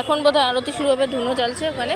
এখন বোধহয় আরতি শুরু হবে, ধুনো চলছে ওখানে।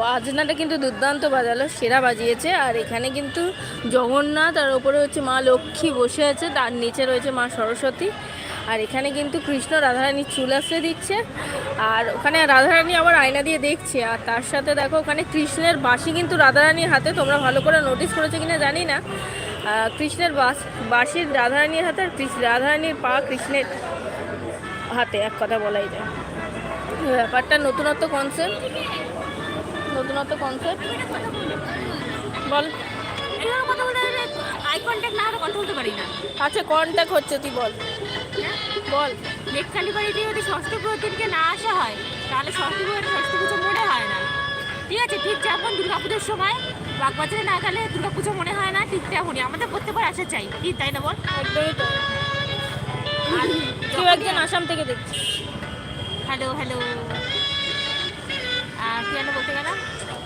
বাজনাটা কিন্তু দুর্দান্ত বাজালো, সেরা বাজিয়েছে। আর এখানে কিন্তু জগন্নাথ আর ওপরে হচ্ছে মা লক্ষ্মী বসে আছে, তার নিচে রয়েছে মা সরস্বতী। আর এখানে কিন্তু কৃষ্ণ রাধারানীর চুল আসতে দিচ্ছে। আর ওখানে রাধারানী আবার আয়না দিয়ে দেখছে। আর তার সাথে দেখো, ওখানে কৃষ্ণের বাঁশি কিন্তু রাধারানীর হাতে, তোমরা ভালো করে নোটিস করেছ কিনা জানি না। কৃষ্ণের বাস বাঁশির রাধারানীর হাতে আর কৃষ্ণ, রাধারানীর পা কৃষ্ণের। হাতে এক কথা বলাই যায়। ব্যাপারটা নতুনত্ব কনসেপ্ট নতুনত্ব কনসেপ্ট বল। আই কন্ট্যাক্ট না কথা বলতে পারি না। আচ্ছা কন্ট্যাক্ট হচ্ছে তুই বল। বল। নেকখালি বাড়িতে যদি ষষ্ঠ প্রতিদিনকে না আসা হয় তাহলে ষষ্ঠী পুজো ষষ্ঠী পুজো মনে হয় না। ঠিক আছে ঠিক যেমন দুর্গাপুজোর সময় বাগবাজারে না গেলে দুর্গাপুজো মনে হয় না ঠিক তেমনই। আমাদের প্রত্যেকবার আসা চাই। ঠিক তাই না বল? একদমই তো কেউ একজন আসাম থেকে দেখছি। Hello hello. কি যেন বলতে গেলাম?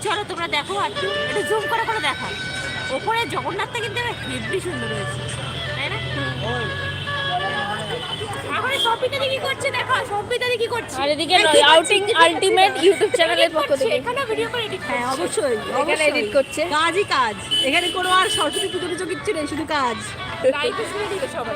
চলো তোমরা দেখো আর একটু একটু জুম করে করে দেখো ওপরে জগন্নাথটা কিন্তু হেভি সুন্দর হয়েছে তাই না? কি করছে দেখো সবিতা কি করছে? আর এদিকে আউটিং আলটিমেট ইউটিউব চ্যানেলের পক্ষ থেকে। এখানে ভিডিও করে এডিট হ্যাঁ অবশ্যই এখানে এডিট করছে। কাজই কাজ। এখানে কোনো আর সরস্বতী পুজো কিচ্ছু নেই শুধু কাজ। লাইভ শুনে দিবে সবাই।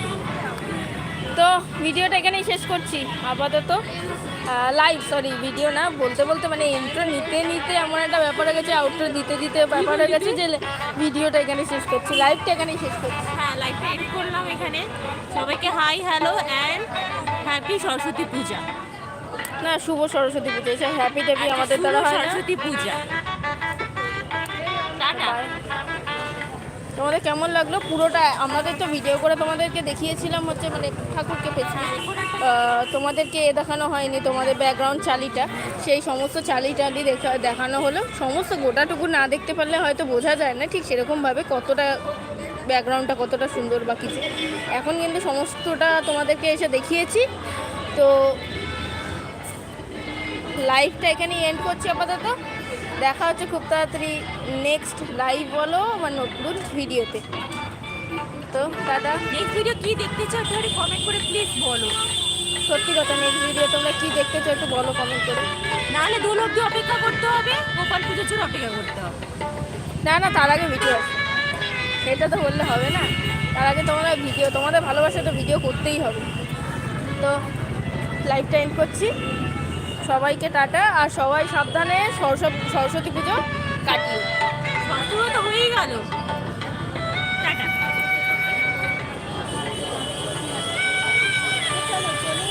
ভিডিওটা এখানেই শেষ করছি আপাতত। লাইভ সরি ভিডিও না বলতে বলতে মানে ইন্ট্রো নিতে নিতে এমন একটা ব্যাপার হয়ে গেছে আউটরো দিতে দিতে ব্যাপার হয়ে গেছে যে ভিডিওটা এখানে শেষ করছি লাইভটা এখানেই শেষ করছি। হ্যাঁ লাইভটা এডিট করলাম এখানে। সবাইকে hi hello and happy Saraswati Puja. না শুভ সরস্বতী পূজা এসব হ্যাপি ট্যাপি আমাদের দ্বারা হয় সরস্বতী পূজা। টাটা। তোমাদের কেমন লাগল? পুরোটা আমাদের তো ভিডিও করে তোমাদেরকে দেখিয়েছিলাম হচ্ছে মানে ঠাকুরকে পেছনে। তোমাদেরকে এ দেখানো হয়নি, তোমাদের ব্যাকগ্রাউন্ড চালিটা। সেই সমস্ত চালি টালি দেখা, দেখানো হলো। সমস্ত গোটাটুকু না দেখতে পারলে হয়তো বোঝা যায় না ঠিক সেরকমভাবে কতটা ব্যাকগ্রাউন্ডটা কতটা সুন্দর বা কিছু। এখন কিন্তু সমস্তটা তোমাদেরকে এসে দেখিয়েছি। তো লাইভটা এখানে এন্ড করছি আপাতত। দেখা হচ্ছে খুব তাড়াতাড়ি নেক্সট লাইভ বলো আমার নতুন ভিডিওতে তো দাদা? নেক্সট ভিডিও কি দেখতে চাও তাহলে কমেন্ট করে প্লিজ বলো। সত্যি কথা নেক্সট ভিডিও তোমরা কি দেখতে চাও একটু বলো কমেন্ট করে। নাহলে দোল অব্দি অপেক্ষা করতে হবে গোপাল পুজোর জন্য অপেক্ষা করতে হবে। না না তার আগে ভিডিও আছে। সেটা তো বললে হবে না। তার আগে তোমরা ভিডিও তোমাদের ভালোবাসা তো ভিডিও করতেই হবে। তো লাইভটা টাইম করছি। সবাইকে টাটা আর সবাই সাবধানে সরস্বতী পুজো কাটিয়ে। তো গেল।